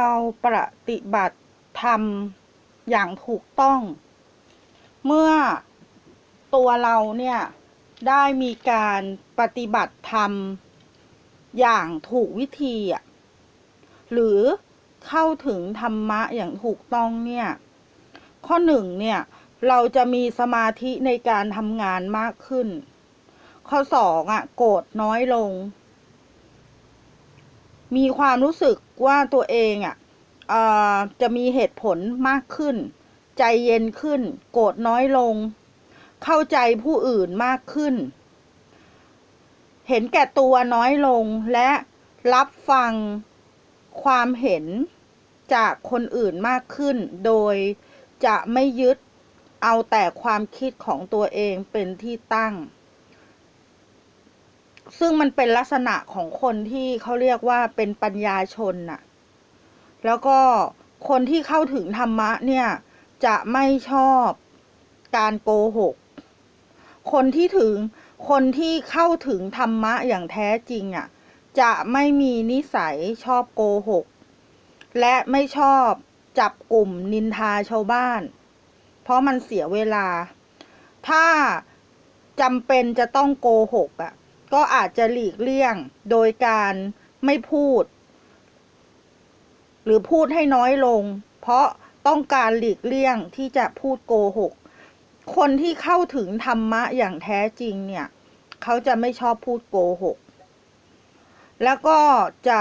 เราปฏิบัติธรรมอย่างถูกต้อง เมื่อตัวเราเนี่ย ได้มีการปฏิบัติธรรม อย่างถูกวิธีอะหรือเข้าถึงธรรมะอย่างถูกต้องเนี่ย ข้อหนึ่งเนี่ย เราจะมีสมาธิในการทำงานมากขึ้น ข้อสองอะ โกรธน้อยลง มีความรู้สึกว่าตัวเองอะเอ่อจะมีเหตุผลมากขึ้น ใจเย็นขึ้น โกรธน้อยลง เข้าใจผู้อื่นมากขึ้น เห็นแก่ตัวน้อยลงและรับฟังความเห็นจากคนอื่นมากขึ้น โดยจะไม่ยึดเอาแต่ความคิดของตัวเองเป็นที่ตั้ง ซึ่งมันเป็นลักษณะของคนที่เขาเรียกว่าเป็นปัญญาชนน่ะ แล้วก็คนที่เข้าถึงธรรมะเนี่ย จะไม่ชอบการโกหก คนที่ถึงคนที่เข้าถึงธรรมะอย่างแท้จริงอะ จะไม่มีนิสัยชอบโกหก และไม่ชอบจับกลุ่มนินทาชาวบ้าน เพราะมันเสียเวลา ถ้าจำเป็นจะต้องโกหกอะ ก็อาจจะหลีกเลี่ยงโดยการไม่พูด หรือพูดให้น้อยลง เพราะต้องการหลีกเลี่ยงที่จะพูดโกหก คนที่เข้าถึงธรรมะอย่างแท้จริงเนี่ย เขาจะไม่ชอบพูดโกหก แล้วก็จะ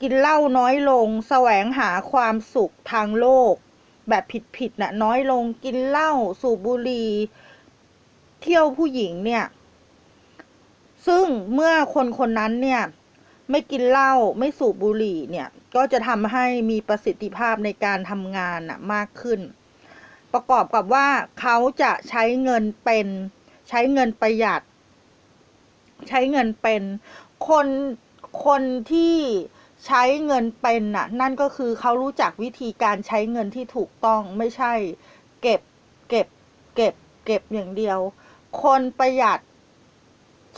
กินเหล้าน้อยลง แสวงหาความสุขทางโลก แบบผิดๆน่ะน้อยลงกินเหล้าสูบบุหรี่เที่ยวผู้หญิงเนี่ย ซึ่งเมื่อคนคนนั้นเนี่ยไม่กินเหล้าไม่สูบบุหรี่เนี่ยก็จะทำให้มีประสิทธิภาพในการทำงานน่ะมากขึ้น ประกอบกับว่าเขาจะใช้เงินเป็นใช้เงินประหยัด ใช้เงินเป็นคนคนที่ใช้เงินเป็นน่ะนั่นก็คือเขารู้จักวิธีการใช้เงินที่ถูกต้องไม่ใช่ เก็บเก็บ เก็บ เก็บอย่างเดียว คนประหยัด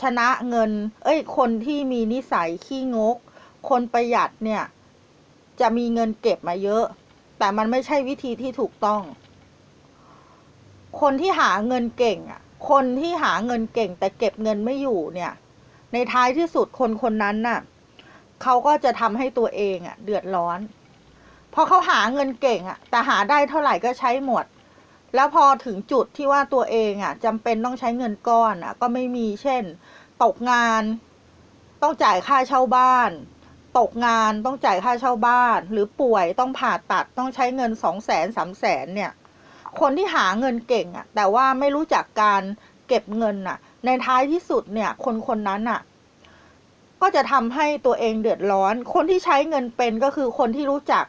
ชนะเงิน เอ้ย คนที่มีนิสัยขี้งก คนประหยัดเนี่ย จะมีเงินเก็บมาเยอะ แต่มันไม่ใช่วิธีที่ถูกต้อง คนที่หาเงินเก่งอะ คนที่หาเงินเก่ง แต่เก็บเงินไม่อยู่เนี่ย ในท้ายที่สุดคนคนนั้นน่ะเขาก็จะทำให้ตัวเองอะ เดือดร้อน เพราะเขาหาเงินเก่งอะ แต่หาได้เท่าไหร่ก็ใช้หมด แล้วพอถึงจุดที่ว่าตัวเองอะจำเป็นต้องใช้เงินก้อนอะ ก็ไม่มีเช่น ตกงาน ต้องจ่ายค่าเช่าบ้าน ตกงานต้องจ่ายค่าเช่าบ้าน หรือป่วยต้องผ่าตัดต้องใช้เงินสองแสนสามแสนเนี่ย คนที่หาเงินเก่งอะ แต่ว่าไม่รู้จักการเก็บเงินอะ ในท้ายที่สุดเนี่ย คนคนนั้นอะ ก็จะทำให้ตัวเองเดือดร้อน คนที่ใช้เงินเป็นก็คือคนที่รู้จัก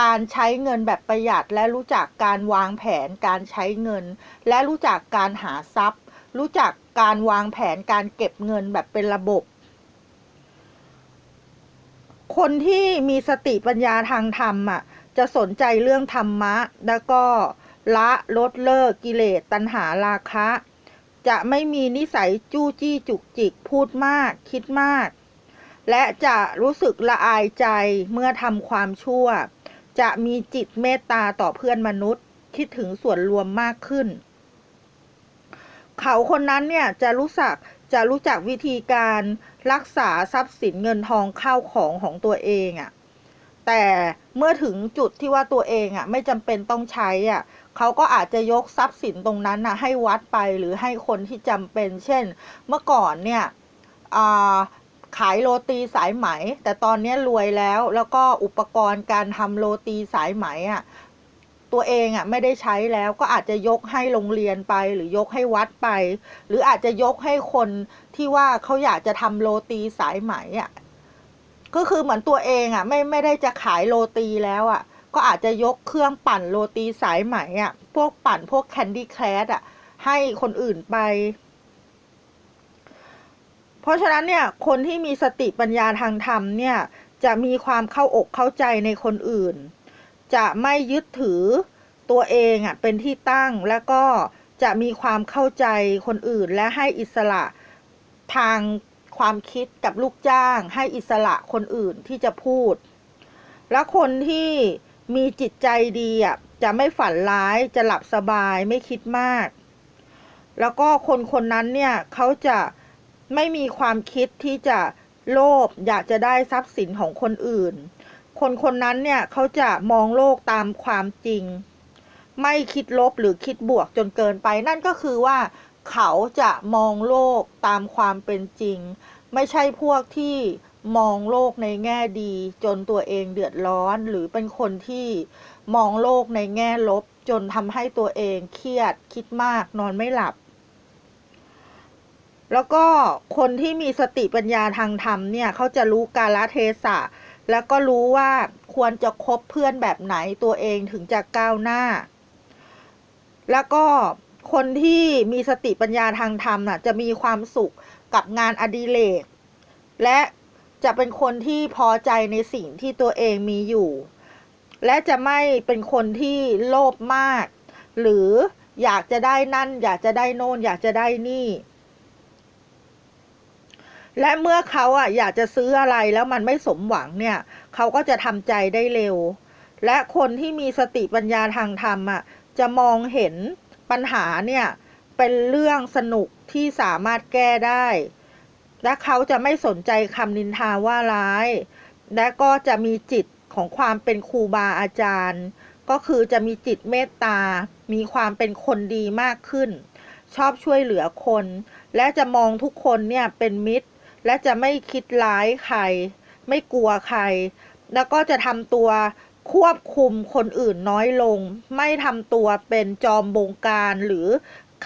การใช้เงินแบบประหยัด และรู้จักการวางแผนการใช้เงิน และรู้จักการหาทรัพย์ รู้จักการวางแผนการเก็บเงินแบบเป็นระบบ คนที่มีสติปัญญาทางธรรมอะจะสนใจเรื่องธรรมะ แล้วก็ละลดเลิกกิเลสตัณหาราคะ จะไม่มีนิสัยจู้จี้จุกจิกพูดมากคิดมาก และจะรู้สึกละอายใจเมื่อทำความชั่ว จะมีจิตเมตตาต่อเพื่อนมนุษย์ คิดถึงส่วนรวมมากขึ้น เขาคนนั้นเนี่ยจะรู้สักจะรู้จักวิธีการรักษาทรัพย์สินเงินทองเข้าของของตัวเองอะ่ะแต่เมื่อถึงจุดที่ว่าตัวเองอะ่ะไม่จำเป็นต้องใช้อะเขาก็อาจจะยกทรัพย์สินตรงนั้นน่ะให้วัดไปหรือให้คนที่จำเป็น เช่น เมื่อก่อนเนี่ย ขายโรตีสายไหม แต่ตอนนี้รวยแล้วแล้วก็อุปกรณ์การทำโรตีสายไหมอะตัวเองอะไม่ได้ใช้แล้วก็อาจจะยกให้โรงเรียนไปหรือยกให้วัดไป หรืออาจจะยกให้คนที่ว่าเขาอยากจะทำโรตีสายไหมอะก็คือเหมือนตัวเองอะไม่ไม่ได้จะขายโรตีแล้วอะ ก็อาจจะยกเครื่องปั่นโรตีสายไหมอะพวกปั่นพวกแคนดี้แคลสอะให้คนอื่นไป เพราะฉะนั้นเนี่ยคนที่มีสติปัญญาทางธรรมเนี่ยจะมีความเข้าอกเข้าใจในคนอื่น จะไม่ยึดถือตัวเองอะเป็นที่ตั้งแล้วก็จะมีความเข้าใจคนอื่น และให้อิสระทางความคิดกับลูกจ้าง ให้อิสระคนอื่นที่จะพูด แล้วคนที่มีจิตใจดีอะจะไม่ฝันร้ายจะหลับสบายไม่คิดมาก แล้วก็คนคนนั้นเนี่ยเขาจะ ไม่มีความคิดที่จะโลภอยากจะได้ทรัพย์สินของคนอื่น คนคนนั้นเนี่ยเขาจะมองโลกตามความจริง ไม่คิดลบหรือคิดบวกจนเกินไป นั่นก็คือว่า เขาจะมองโลกตามความเป็นจริง ไม่ใช่พวกที่มองโลกในแง่ดี จนตัวเองเดือดร้อน หรือเป็นคนที่มองโลกในแง่ลบ จนทำให้ตัวเองเครียดคิดมากนอนไม่หลับ แล้วก็คนที่มีสติปัญญาทางธรรมเนี่ยเขาจะรู้กาลเทศะ แล้วก็รู้ว่าควรจะคบเพื่อนแบบไหนตัวเองถึงจะก้าวหน้า แล้วก็คนที่มีสติปัญญาทางธรรมน่ะจะมีความสุขกับงานอดิเรก และจะเป็นคนที่พอใจในสิ่งที่ตัวเองมีอยู่ และจะไม่เป็นคนที่โลภมาก หรืออยากจะได้นั่น อยากจะได้โน่น อยากจะได้นี่ และเมื่อเขาอะอยากจะซื้ออะไรแล้วมันไม่สมหวังเนี่ยเขาก็จะทำใจได้เร็ว และคนที่มีสติปัญญาทางธรรมอะจะมองเห็นปัญหาเนี่ยเป็นเรื่องสนุกที่สามารถแก้ได้ และเขาจะไม่สนใจคำนินทาว่าร้าย และก็จะมีจิตของความเป็นครูบาอาจารย์ ก็คือจะมีจิตเมตตา มีความเป็นคนดีมากขึ้น ชอบช่วยเหลือคน และจะมองทุกคนเนี่ยเป็นมิตร และจะไม่คิดร้ายใคร ไม่กลัวใคร แล้วก็จะทำตัวควบคุมคนอื่นน้อยลง ไม่ทำตัวเป็นจอมบงการหรือ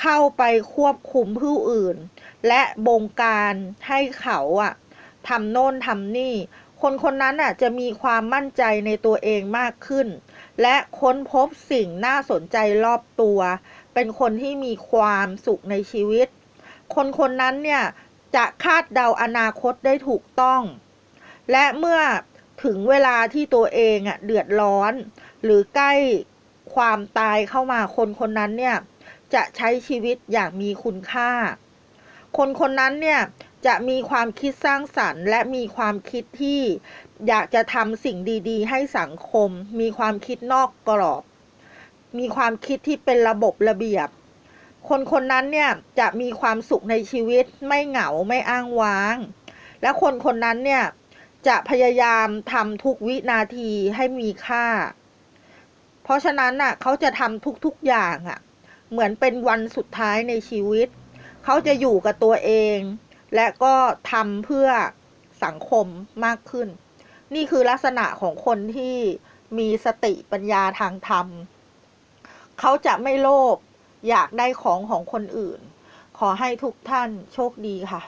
เข้าไปควบคุมผู้อื่น และบงการให้เขาอะทำโน่นทำนี่ คนคนนั้นอะจะมีความมั่นใจในตัวเองมากขึ้น และค้นพบสิ่งน่าสนใจรอบตัว เป็นคนที่มีความสุขในชีวิต คนคนนั้นเนี่ย จะคาดเดาอนาคตได้ถูกต้อง และเมื่อถึงเวลาที่ตัวเองอะเดือดร้อน หรือใกล้ความตายเข้ามาคนคนนั้นเนี่ย จะใช้ชีวิตอย่างมีคุณค่า คนคนนั้นเนี่ยจะมีความคิดสร้างสรรค์ และมีความคิดที่อยากจะทำสิ่งดี ๆ ให้สังคม มีความคิดนอกกรอบ มีความคิดที่เป็นระบบระเบียบ คนคนนั้นเนี่ยจะมีความสุขในชีวิตไม่เหงาไม่อ้างว้าง และคนคนนั้นเนี่ยจะพยายามทำทุกวินาทีให้มีค่า เพราะฉะนั้นน่ะเขาจะทำทุกๆอย่างอะ เหมือนเป็นวันสุดท้ายในชีวิต เขาจะอยู่กับตัวเอง และก็ทำเพื่อสังคมมากขึ้น นี่คือลักษณะของคนที่มีสติปัญญาทางธรรม เขาจะไม่โลภ อยากได้ของของคนอื่น ขอให้ทุกท่านโชคดีค่ะ